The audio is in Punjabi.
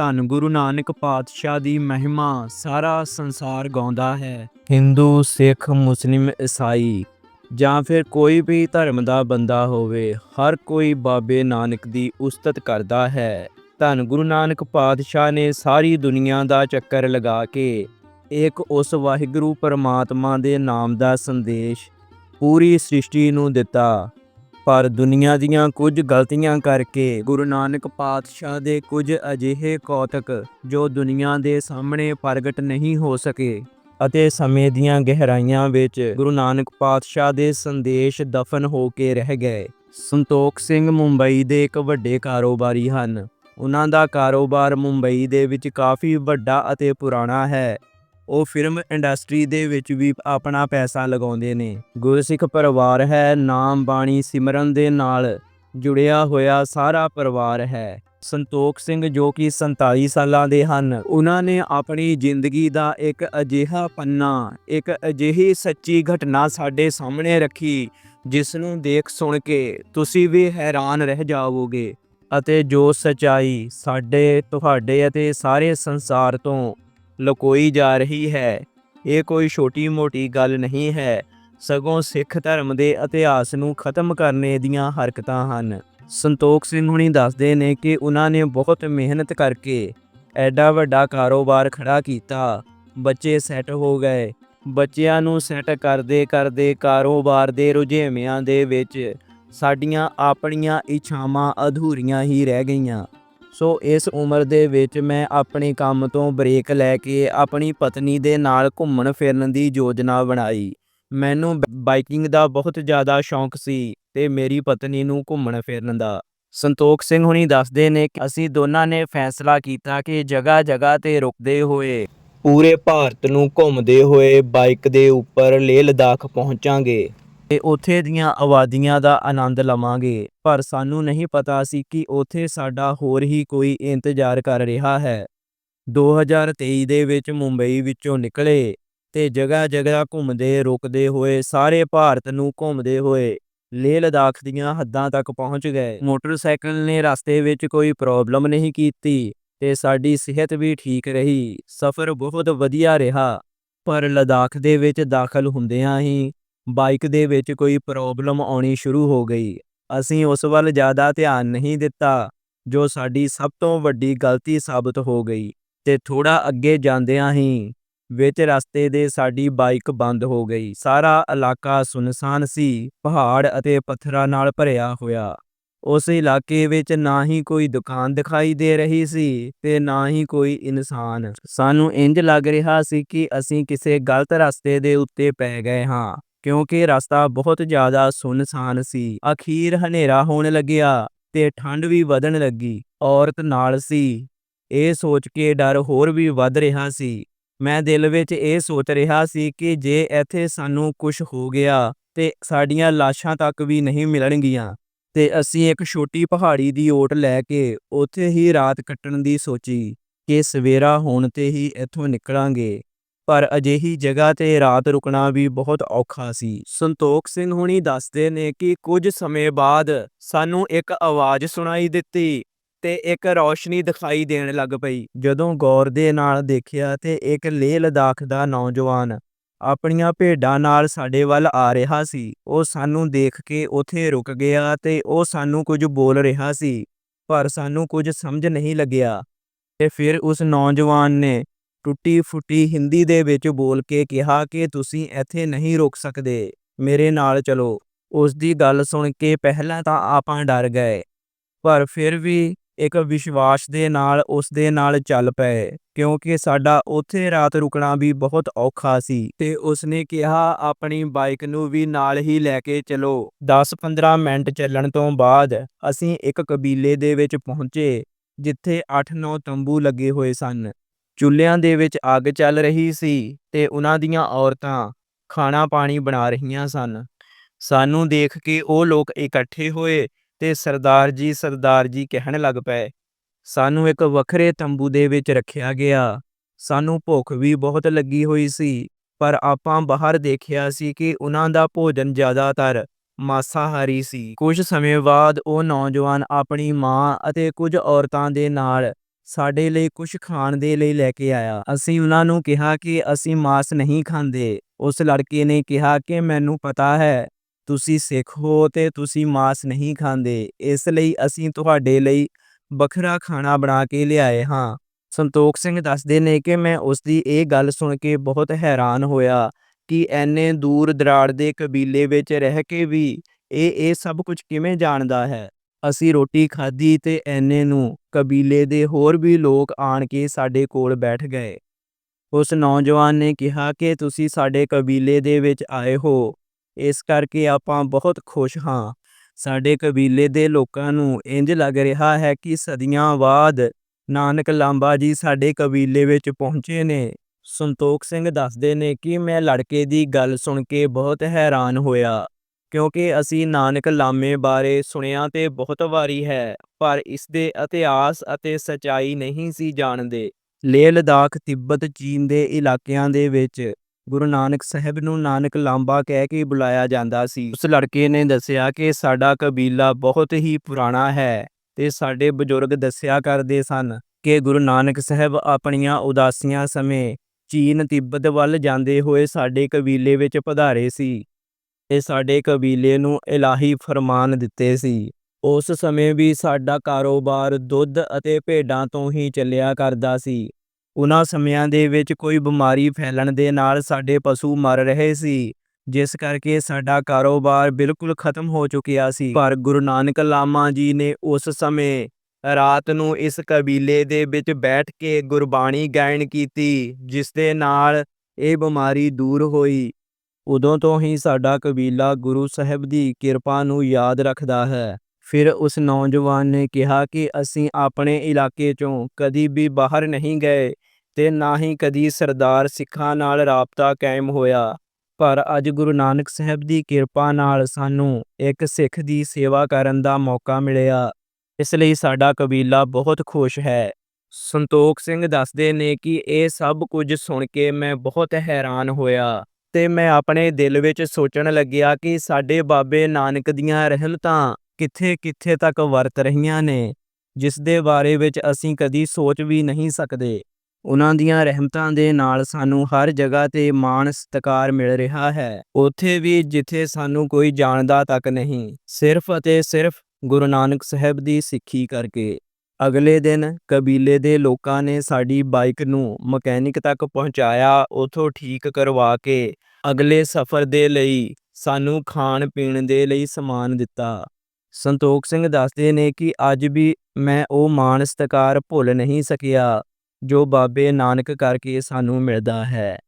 ਧੰਨ ਗੁਰੂ ਨਾਨਕ ਪਾਤਸ਼ਾਹ ਦੀ ਮਹਿਮਾ ਸਾਰਾ ਸੰਸਾਰ ਗਾਉਂਦਾ ਹੈ। ਹਿੰਦੂ, ਸਿੱਖ, ਮੁਸਲਿਮ, ਈਸਾਈ ਜਾਂ ਫਿਰ ਕੋਈ ਵੀ ਧਰਮ ਦਾ ਬੰਦਾ ਹੋਵੇ, ਹਰ ਕੋਈ ਬਾਬੇ ਨਾਨਕ ਦੀ ਉਸਤਤ ਕਰਦਾ ਹੈ। ਧੰਨ ਗੁਰੂ ਨਾਨਕ ਪਾਤਸ਼ਾਹ ਨੇ ਸਾਰੀ ਦੁਨੀਆ ਦਾ ਚੱਕਰ ਲਗਾ ਕੇ ਇੱਕ ਉਸ ਵਾਹਿਗੁਰੂ ਪਰਮਾਤਮਾ ਦੇ ਨਾਮ ਦਾ ਸੰਦੇਸ਼ ਪੂਰੀ ਸ੍ਰਿਸ਼ਟੀ ਨੂੰ ਦਿੱਤਾ। ਪਰ ਦੁਨੀਆ ਦੀਆਂ ਕੁਝ ਗਲਤੀਆਂ ਕਰਕੇ ਗੁਰੂ ਨਾਨਕ ਪਾਤਸ਼ਾਹ ਦੇ ਕੁਝ ਅਜਿਹੇ ਕੌਤਕ ਜੋ ਦੁਨੀਆ ਦੇ ਸਾਹਮਣੇ ਪ੍ਰਗਟ ਨਹੀਂ ਹੋ ਸਕੇ ਅਤੇ ਸਮੇਂ ਦੀਆਂ ਗਹਿਰਾਈਆਂ ਵਿੱਚ ਗੁਰੂ ਨਾਨਕ ਪਾਤਸ਼ਾਹ ਦੇ ਸੰਦੇਸ਼ ਦਫਨ ਹੋ ਕੇ ਰਹਿ ਗਏ। ਸੰਤੋਖ ਸਿੰਘ ਮੁੰਬਈ ਦੇ ਇੱਕ ਵੱਡੇ ਕਾਰੋਬਾਰੀ ਹਨ। ਉਹਨਾਂ ਦਾ ਕਾਰੋਬਾਰ ਮੁੰਬਈ ਦੇ ਵਿੱਚ ਕਾਫੀ ਵੱਡਾ ਅਤੇ ਪੁਰਾਣਾ ਹੈ। ਉਹ ਫਿਲਮ ਇੰਡਸਟਰੀ ਦੇ ਵਿੱਚ ਵੀ ਆਪਣਾ ਪੈਸਾ ਲਗਾਉਂਦੇ ਨੇ। ਗੁਰਸਿੱਖ ਪਰਿਵਾਰ ਹੈ, ਨਾਮ ਬਾਣੀ ਸਿਮਰਨ ਦੇ ਨਾਲ ਜੁੜਿਆ ਹੋਇਆ ਸਾਰਾ ਪਰਿਵਾਰ ਹੈ। ਸੰਤੋਖ ਸਿੰਘ ਜੋ ਕਿ 47 ਸਾਲਾਂ ਦੇ ਹਨ, ਉਹਨਾਂ ਨੇ ਆਪਣੀ ਜ਼ਿੰਦਗੀ ਦਾ ਇੱਕ ਅਜਿਹਾ ਪੰਨਾ, ਇੱਕ ਅਜਿਹੀ ਸੱਚੀ ਘਟਨਾ ਸਾਡੇ ਸਾਹਮਣੇ ਰੱਖੀ ਜਿਸ ਨੂੰ ਦੇਖ ਸੁਣ ਕੇ ਤੁਸੀਂ ਵੀ ਹੈਰਾਨ ਰਹਿ ਜਾਵੋਗੇ। ਅਤੇ ਜੋ ਸਚਾਈ ਸਾਡੇ, ਤੁਹਾਡੇ ਅਤੇ ਸਾਰੇ ਸੰਸਾਰ ਤੋਂ ਲੁਕੋਈ ਜਾ ਰਹੀ ਹੈ। ਇਹ ਕੋਈ ਛੋਟੀ-ਮੋਟੀ ਗੱਲ ਨਹੀਂ ਹੈ। ਸਗੋਂ ਸਿੱਖ ਧਰਮ ਦੇ ਇਤਿਹਾਸ ਨੂੰ ਖਤਮ ਕਰਨੇ ਦੀਆਂ ਹਰਕਤਾਂ ਹਨ। ਸੰਤੋਖ ਸਿੰਘ ਹੁਣੀ ਦੱਸਦੇ ਨੇ ਕਿ ਉਹਨਾਂ ਨੇ ਬਹੁਤ ਮਿਹਨਤ ਕਰਕੇ ਐਡਾ ਵੱਡਾ ਕਾਰੋਬਾਰ ਖੜਾ ਕੀਤਾ। ਬੱਚੇ ਸੈੱਟ ਹੋ ਗਏ। ਬੱਚਿਆਂ ਨੂੰ ਸੈੱਟ ਕਰਦੇ ਕਰਦੇ ਕਾਰੋਬਾਰ ਦੇ ਰੁਝੇਵਿਆਂ ਦੇ ਵਿੱਚ ਸਾਡੀਆਂ ਆਪਣੀਆਂ ਇੱਛਾਵਾਂ ਅਧੂਰੀਆਂ ਹੀ ਰਹਿ ਗਈਆਂ। ਸੋ ਇਸ ਉਮਰ ਦੇ ਵਿੱਚ ਮੈਂ ਆਪਣੇ ਕੰਮ ਤੋਂ ਬ੍ਰੇਕ ਲੈ ਕੇ ਆਪਣੀ ਪਤਨੀ ਦੇ ਨਾਲ ਘੁੰਮਣ ਫਿਰਨ ਦੀ ਯੋਜਨਾ ਬਣਾਈ। ਮੈਨੂੰ ਬ- ਬਾਈਕਿੰਗ ਦਾ ਬਹੁਤ ਜ਼ਿਆਦਾ ਸ਼ੌਂਕ ਸੀ ਤੇ ਮੇਰੀ ਪਤਨੀ ਨੂੰ ਘੁੰਮਣ ਫਿਰਨ ਦਾ। ਸੰਤੋਖ ਸਿੰਘ ਹੁਣੀ ਦੱਸਦੇ ਨੇ ਕਿ ਅਸੀਂ ਦੋਨਾਂ ਨੇ ਫੈਸਲਾ ਕੀਤਾ ਕਿ ਜਗ੍ਹਾ ਜਗ੍ਹਾ ਤੇ ਰੁਕਦੇ ਹੋਏ ਪੂਰੇ ਭਾਰਤ ਨੂੰ ਘੁੰਮਦੇ ਹੋਏ ਬਾਈਕ ਦੇ ਉੱਪਰ ਲੇਹ ਲਦਾਖ ਪਹੁੰਚਾਂਗੇ। ਤੇ ਉੱਥੇ ਦੀਆਂ ਆਬਾਦੀਆਂ ਦਾ ਆਨੰਦ ਲਵਾਂਗੇ। ਪਰ ਸਾਨੂੰ ਨਹੀਂ ਪਤਾ ਸੀ ਕਿ ਉੱਥੇ ਸਾਡਾ ਹੋਰ ਹੀ ਕੋਈ ਇੰਤਜ਼ਾਰ ਕਰ ਰਿਹਾ ਹੈ। 2023 ਦੇ ਵਿੱਚ ਮੁੰਬਈ ਵਿੱਚੋਂ ਨਿਕਲੇ ਤੇ ਜਗ੍ਹਾ ਜਗ੍ਹਾ ਘੁੰਮਦੇ, ਰੁਕਦੇ ਹੋਏ, ਸਾਰੇ ਭਾਰਤ ਨੂੰ ਘੁੰਮਦੇ ਹੋਏ ਲੇਹ ਲਦਾਖ ਦੀਆਂ ਹੱਦਾਂ ਤੱਕ ਪਹੁੰਚ ਗਏ। ਮੋਟਰਸਾਈਕਲ ਨੇ ਰਸਤੇ ਵਿੱਚ ਕੋਈ ਪ੍ਰੋਬਲਮ ਨਹੀਂ ਕੀਤੀ ਤੇ ਸਾਡੀ ਸਿਹਤ ਵੀ ਠੀਕ ਰਹੀ। ਸਫ਼ਰ ਬਹੁਤ ਵਧੀਆ ਰਿਹਾ, ਪਰ ਲਦਾਖ ਦੇ ਵਿੱਚ ਦਾਖਲ ਹੁੰਦਿਆਂ ਹੀ ਬਾਈਕ ਦੇ ਵਿੱਚ ਕੋਈ ਪ੍ਰੋਬਲਮ ਆਉਣੀ ਸ਼ੁਰੂ ਹੋ ਗਈ। ਅਸੀਂ ਉਸ ਵੱਲ ਜ਼ਿਆਦਾ ਧਿਆਨ ਨਹੀਂ ਦਿੱਤਾ, ਜੋ ਸਾਡੀ ਸਭ ਤੋਂ ਵੱਡੀ ਗਲਤੀ ਸਾਬਤ ਹੋ ਗਈ ਤੇ ਥੋੜਾ ਅੱਗੇ ਜਾਂਦਿਆਂ ਹੀ ਵਿੱਚ ਰਸਤੇ ਦੇ ਸਾਡੀ ਬਾਈਕ ਬੰਦ ਹੋ ਗਈ। ਸਾਰਾ ਇਲਾਕਾ ਸੁਨਸਾਨ ਸੀ, ਪਹਾੜ ਅਤੇ ਪੱਥਰਾਂ ਨਾਲ ਭਰਿਆ ਹੋਇਆ। ਉਸ ਇਲਾਕੇ ਵਿੱਚ ਨਾ ਹੀ ਕੋਈ ਦੁਕਾਨ ਦਿਖਾਈ ਦੇ ਰਹੀ ਸੀ ਤੇ ਨਾ ਹੀ ਕੋਈ ਇਨਸਾਨ। ਸਾਨੂੰ ਇੰਜ ਲੱਗ ਰਿਹਾ ਸੀ ਕਿ ਅਸੀਂ ਕਿਸੇ ਗਲਤ ਰਸਤੇ ਦੇ ਉੱਤੇ ਪੈ ਗਏ ਹਾਂ। ਕਿਉਂਕਿ ਰਸਤਾ ਬਹੁਤ ਜ਼ਿਆਦਾ ਸੁਨਸਾਨ ਸੀ। ਅਖੀਰ ਹਨੇਰਾ ਹੋਣ ਲੱਗਿਆ ਤੇ ਠੰਡ ਵੀ ਵਧਣ ਲੱਗੀ। ਔਰਤ ਨਾਲ ਸੀ। ਇਹ ਸੋਚ ਕੇ ਡਰ ਹੋਰ ਵੀ ਵੱਧ ਰਿਹਾ ਸੀ। ਮੈਂ ਦਿਲ ਵਿੱਚ ਇਹ ਸੋਚ ਰਿਹਾ ਸੀ ਕਿ ਜੇ ਇੱਥੇ ਸਾਨੂੰ ਕੁਝ ਹੋ ਗਿਆ ਤੇ ਸਾਡੀਆਂ ਲਾਸ਼ਾਂ ਤੱਕ ਵੀ ਨਹੀਂ ਮਿਲਣਗੀਆਂ ਤੇ ਅਸੀਂ ਇੱਕ ਛੋਟੀ ਪਹਾੜੀ ਦੀ ਓਟ ਲੈ ਕੇ ਉੱਥੇ ਹੀ ਰਾਤ ਕੱਟਣ ਦੀ ਸੋਚੀ ਕਿ ਸਵੇਰਾ ਹੋਣ ਤੇ ਹੀ ਇੱਥੋਂ ਨਿਕਲਾਂਗੇ। ਪਰ ਅਜਿਹੀ ਜਗ੍ਹਾ ਤੇ ਰਾਤ ਰੁਕਣਾ ਵੀ ਬਹੁਤ ਔਖਾ ਸੀ। ਸੰਤੋਖ ਸਿੰਘ ਹੁਣੀ ਦੱਸਦੇ ਨੇ ਕਿ ਕੁਝ ਸਮੇਂ ਬਾਅਦ ਸਾਨੂੰ ਇੱਕ ਆਵਾਜ਼ ਸੁਣਾਈ ਦਿੱਤੀ ਤੇ ਇੱਕ ਰੌਸ਼ਨੀ ਦਿਖਾਈ ਦੇਣ ਲੱਗ ਪਈ। ਜਦੋਂ ਗੌਰ ਦੇ ਨਾਲ ਦੇਖਿਆ ਤੇ ਇੱਕ ਲੇਹ ਲਦਾਖ ਦਾ ਨੌਜਵਾਨ ਆਪਣੀਆਂ ਭੇਡਾਂ ਨਾਲ ਸਾਡੇ ਵੱਲ ਆ ਰਿਹਾ ਸੀ, ਉਹ ਸਾਨੂੰ ਦੇਖ ਕੇ ਉੱਥੇ ਰੁਕ ਗਿਆ ਤੇ ਉਹ ਸਾਨੂੰ ਕੁਝ ਬੋਲ ਰਿਹਾ ਸੀ, ਪਰ ਸਾਨੂੰ ਕੁਝ ਸਮਝ ਨਹੀਂ ਲੱਗਿਆ। ਤੇ ਫਿਰ ਉਸ ਨੌਜਵਾਨ ਨੇ ਟੁੱਟੀ ਫੁੱਟੀ ਹਿੰਦੀ ਦੇ ਵਿੱਚ ਬੋਲ ਕੇ ਕਿਹਾ ਕਿ ਤੁਸੀਂ ਇੱਥੇ ਨਹੀਂ ਰੁਕ ਸਕਦੇ, ਮੇਰੇ ਨਾਲ ਚਲੋ। ਉਸ ਦੀ ਗੱਲ ਸੁਣ ਕੇ ਪਹਿਲਾਂ ਤਾਂ ਆਪਾਂ ਡਰ ਗਏ, ਪਰ ਫਿਰ ਵੀ ਇੱਕ ਵਿਸ਼ਵਾਸ ਦੇ ਨਾਲ ਉਸ ਦੇ ਨਾਲ ਚੱਲ ਪਏ, ਕਿਉਂਕਿ ਸਾਡਾ ਉੱਥੇ ਰਾਤ ਰੁਕਣਾ ਵੀ ਬਹੁਤ ਔਖਾ ਸੀ। ਤੇ ਉਸਨੇ ਕਿਹਾ, ਆਪਣੀ ਬਾਈਕ ਨੂੰ ਵੀ ਨਾਲ ਹੀ ਲੈ ਕੇ ਚਲੋ। 10-15 ਮਿੰਟ ਚੱਲਣ ਤੋਂ ਬਾਅਦ ਅਸੀਂ ਇੱਕ ਕਬੀਲੇ ਦੇ ਵਿੱਚ ਪਹੁੰਚੇ, ਜਿੱਥੇ 8-9 ਤੰਬੂ ਲੱਗੇ ਹੋਏ ਸਨ। ਚੁੱਲ੍ਹਿਆਂ ਦੇ ਵਿੱਚ ਅੱਗ ਚੱਲ ਰਹੀ ਸੀ ਤੇ ਉਹਨਾਂ ਦੀਆਂ ਔਰਤਾਂ ਖਾਣਾ ਪਾਣੀ ਬਣਾ ਰਹੀਆਂ ਸਨ। ਸਾਨੂੰ ਦੇਖ ਕੇ ਉਹ ਲੋਕ ਇਕੱਠੇ ਹੋਏ ਤੇ ਸਰਦਾਰ ਜੀ ਸਰਦਾਰ ਜੀ ਕਹਿਣ ਲੱਗ ਪਏ, ਸਾਨੂੰ ਇੱਕ ਵੱਖਰੇ ਤੰਬੂ ਦੇ ਵਿੱਚ ਰੱਖਿਆ ਗਿਆ। ਸਾਨੂੰ ਭੁੱਖ ਵੀ ਬਹੁਤ ਲੱਗੀ ਹੋਈ ਸੀ, ਪਰ ਆਪਾਂ ਬਾਹਰ ਦੇਖਿਆ ਸੀ ਕਿ ਉਹਨਾਂ ਦਾ ਭੋਜਨ ਜ਼ਿਆਦਾਤਰ ਮਾਸਾਹਾਰੀ ਸੀ। ਕੁਝ ਸਮੇਂ ਬਾਅਦ ਉਹ ਨੌਜਵਾਨ ਆਪਣੀ ਮਾਂ ਅਤੇ ਕੁਝ ਔਰਤਾਂ ਦੇ ਨਾਲ ਸਾਡੇ ਲਈ ਕੁਝ ਖਾਣ ਦੇ ਲਈ ਲੈ ਕੇ ਆਇਆ। ਅਸੀਂ ਉਹਨਾਂ ਨੂੰ ਕਿਹਾ ਕਿ ਅਸੀਂ ਮਾਸ ਨਹੀਂ ਖਾਂਦੇ। ਉਸ ਲੜਕੇ ਨੇ ਕਿਹਾ ਕਿ ਮੈਨੂੰ ਪਤਾ ਹੈ, ਤੁਸੀਂ ਸਿੱਖ ਹੋ ਤੇ ਤੁਸੀਂ ਮਾਸ ਨਹੀਂ ਖਾਂਦੇ। ਇਸ ਲਈ ਅਸੀਂ ਤੁਹਾਡੇ ਲਈ ਵੱਖਰਾ ਖਾਣਾ ਬਣਾ ਕੇ ਲਿਆਏ ਹਾਂ। ਸੰਤੋਖ ਸਿੰਘ ਦੱਸਦੇ ਨੇ ਕਿ ਮੈਂ ਉਸ ਦੀ ਇਹ ਗੱਲ ਸੁਣ ਕੇ ਬਹੁਤ ਹੈਰਾਨ ਹੋਇਆ ਕਿ ਐਨੇ ਦੂਰ ਦਰਾੜ ਦੇ ਕਬੀਲੇ ਵਿੱਚ ਰਹਿ ਕੇ ਵੀ ਇਹ ਇਹ ਸਭ ਕੁਝ ਕਿਵੇਂ ਜਾਣਦਾ ਹੈ। ਅਸੀਂ ਰੋਟੀ ਖਾਧੀ ਤੇ ਐਨੇ ਨੂੰ ਕਬੀਲੇ ਦੇ ਹੋਰ ਵੀ ਲੋਕ ਆਣ ਕੇ ਸਾਡੇ ਕੋਲ ਬੈਠ ਗਏ। ਉਸ ਨੌਜਵਾਨ ਨੇ ਕਿਹਾ ਕਿ ਤੁਸੀਂ ਸਾਡੇ ਕਬੀਲੇ ਦੇ ਵਿੱਚ ਆਏ ਹੋ। ਇਸ ਕਰਕੇ ਆਪਾਂ ਬਹੁਤ ਖੁਸ਼ ਹਾਂ। ਸਾਡੇ ਕਬੀਲੇ ਦੇ ਲੋਕਾਂ ਨੂੰ ਇੰਜ ਲੱਗ ਰਿਹਾ ਹੈ ਕਿ ਸਦੀਆਂ ਬਾਅਦ ਨਾਨਕ ਲਾਂਬਾ ਜੀ ਸਾਡੇ ਕਬੀਲੇ ਵਿੱਚ ਪਹੁੰਚੇ ਨੇ। ਸੰਤੋਖ ਸਿੰਘ ਦੱਸਦੇ ਨੇ ਕਿ ਮੈਂ ਲੜਕੇ ਦੀ ਗੱਲ ਸੁਣ ਕੇ ਬਹੁਤ ਹੈਰਾਨ ਹੋਇਆ। ਕਿਉਂਕਿ ਅਸੀਂ ਨਾਨਕ ਲਾਮੇ ਬਾਰੇ ਸੁਣਿਆ ਤੇ ਬਹੁਤ ਵਾਰੀ ਹੈ, ਪਰ ਇਸ ਦੇ ਇਤਿਹਾਸ ਅਤੇ ਸਚਾਈ ਨਹੀਂ ਸੀ ਜਾਣਦੇ। ਲੇਹ ਲਦਾਖ, ਤਿੱਬਤ, ਚੀਨ ਦੇ ਇਲਾਕਿਆਂ ਦੇ ਵਿੱਚ ਗੁਰੂ ਨਾਨਕ ਸਾਹਿਬ ਨੂੰ ਨਾਨਕ ਲਾਂਬਾ ਕਹਿ ਕੇ ਬੁਲਾਇਆ ਜਾਂਦਾ ਸੀ। ਉਸ ਲੜਕੇ ਨੇ ਦੱਸਿਆ ਕਿ ਸਾਡਾ ਕਬੀਲਾ ਬਹੁਤ ਹੀ ਪੁਰਾਣਾ ਹੈ ਤੇ ਸਾਡੇ ਬਜ਼ੁਰਗ ਦੱਸਿਆ ਕਰਦੇ ਸਨ ਕਿ ਗੁਰੂ ਨਾਨਕ ਸਾਹਿਬ ਆਪਣੀਆਂ ਉਦਾਸੀਆਂ ਸਮੇਂ ਚੀਨ ਤਿੱਬਤ ਵੱਲ ਜਾਂਦੇ ਹੋਏ ਸਾਡੇ ਕਬੀਲੇ ਵਿੱਚ ਪਧਾਰੇ ਸੀ। ਤੇ ਸਾਡੇ ਕਬੀਲੇ ਨੂੰ ਇਲਾਹੀ ਫਰਮਾਨ ਦਿੱਤੇ ਸੀ। ਉਸ ਸਮੇਂ ਵੀ ਸਾਡਾ ਕਾਰੋਬਾਰ ਦੁੱਧ ਅਤੇ ਭੇਡਾਂ ਤੋਂ ਹੀ ਚੱਲਿਆ ਕਰਦਾ ਸੀ। ਉਹਨਾਂ ਸਮਿਆਂ ਦੇ ਵਿੱਚ ਕੋਈ ਬਿਮਾਰੀ ਫੈਲਣ ਦੇ ਨਾਲ ਸਾਡੇ ਪਸ਼ੂ ਮਰ ਰਹੇ ਸੀ, ਜਿਸ ਕਰਕੇ ਸਾਡਾ ਕਾਰੋਬਾਰ ਬਿਲਕੁਲ ਖਤਮ ਹੋ ਚੁੱਕਿਆ ਸੀ। ਪਰ ਗੁਰੂ ਨਾਨਕ ਲਾਮਾ ਜੀ ਨੇ ਉਸ ਸਮੇਂ ਰਾਤ ਨੂੰ ਇਸ ਕਬੀਲੇ ਦੇ ਵਿੱਚ ਬੈਠ ਕੇ ਗੁਰਬਾਣੀ ਗਾਇਨ ਕੀਤੀ, ਜਿਸ ਦੇ ਨਾਲ ਇਹ ਬਿਮਾਰੀ ਦੂਰ ਹੋਈ। ਉਦੋਂ ਤੋਂ ਹੀ ਸਾਡਾ ਕਬੀਲਾ ਗੁਰੂ ਸਾਹਿਬ ਦੀ ਕਿਰਪਾ ਨੂੰ ਯਾਦ ਰੱਖਦਾ ਹੈ। ਫਿਰ ਉਸ ਨੌਜਵਾਨ ਨੇ ਕਿਹਾ ਕਿ ਅਸੀਂ ਆਪਣੇ ਇਲਾਕੇ ਚੋਂ ਕਦੀ ਵੀ ਬਾਹਰ ਨਹੀਂ ਗਏ ਤੇ ਨਾ ਹੀ ਕਦੀ ਸਰਦਾਰ ਸਿੱਖਾਂ ਨਾਲ ਰਾਬਤਾ ਕਾਇਮ ਹੋਇਆ। ਪਰ ਅੱਜ ਗੁਰੂ ਨਾਨਕ ਸਾਹਿਬ ਦੀ ਕਿਰਪਾ ਨਾਲ ਸਾਨੂੰ ਇੱਕ ਸਿੱਖ ਦੀ ਸੇਵਾ ਕਰਨ ਦਾ ਮੌਕਾ ਮਿਲਿਆ। ਇਸ ਲਈ ਸਾਡਾ ਕਬੀਲਾ ਬਹੁਤ ਖੁਸ਼ ਹੈ। ਸੰਤੋਖ ਸਿੰਘ ਦੱਸਦੇ ਨੇ ਕਿ ਇਹ ਸਭ ਕੁਝ ਸੁਣ ਕੇ ਮੈਂ ਬਹੁਤ ਹੈਰਾਨ ਹੋਇਆ। ਤੇ ਮੈਂ ਆਪਣੇ ਦਿਲ ਵਿੱਚ ਸੋਚਣ ਲੱਗਿਆ ਕਿ ਸਾਡੇ ਬਾਬੇ ਨਾਨਕ ਦੀਆਂ ਰਹਿਮਤਾਂ ਕਿੱਥੇ-ਕਿੱਥੇ ਤੱਕ ਵਰਤ ਰਹੀਆਂ ਨੇ, ਜਿਸ ਦੇ ਬਾਰੇ ਵਿੱਚ ਅਸੀਂ ਕਦੀ ਸੋਚ ਵੀ ਨਹੀਂ ਸਕਦੇ। ਉਹਨਾਂ ਦੀਆਂ ਰਹਿਮਤਾਂ ਦੇ ਨਾਲ ਸਾਨੂੰ ਹਰ ਜਗ੍ਹਾ ਤੇ ਮਾਣ ਸਤਿਕਾਰ ਮਿਲ ਰਿਹਾ ਹੈ। ਉੱਥੇ ਵੀ ਜਿੱਥੇ ਸਾਨੂੰ ਕੋਈ ਜਾਣਦਾ ਤੱਕ ਨਹੀਂ, ਸਿਰਫ ਅਤੇ ਸਿਰਫ ਗੁਰੂ ਨਾਨਕ ਸਾਹਿਬ ਦੀ ਸਿੱਖੀ ਕਰਕੇ। ਅਗਲੇ ਦਿਨ ਕਬੀਲੇ ਦੇ ਲੋਕਾਂ ਨੇ ਸਾਡੀ ਬਾਈਕ ਨੂੰ ਮਕੈਨਿਕ ਤੱਕ ਪਹੁੰਚਾਇਆ, ਉਥੋਂ ਠੀਕ ਕਰਵਾ ਕੇ ਅਗਲੇ ਸਫ਼ਰ ਦੇ ਲਈ ਸਾਨੂੰ ਖਾਣ ਪੀਣ ਦੇ ਲਈ ਸਮਾਨ ਦਿੱਤਾ। ਸੰਤੋਖ ਸਿੰਘ ਦੱਸਦੇ ਨੇ ਕਿ ਅੱਜ ਵੀ ਮੈਂ ਉਹ ਮਾਣ ਸਤਿਕਾਰ ਭੁੱਲ ਨਹੀਂ ਸਕਿਆ, ਜੋ ਬਾਬੇ ਨਾਨਕ ਕਰਕੇ ਸਾਨੂੰ ਮਿਲਦਾ ਹੈ।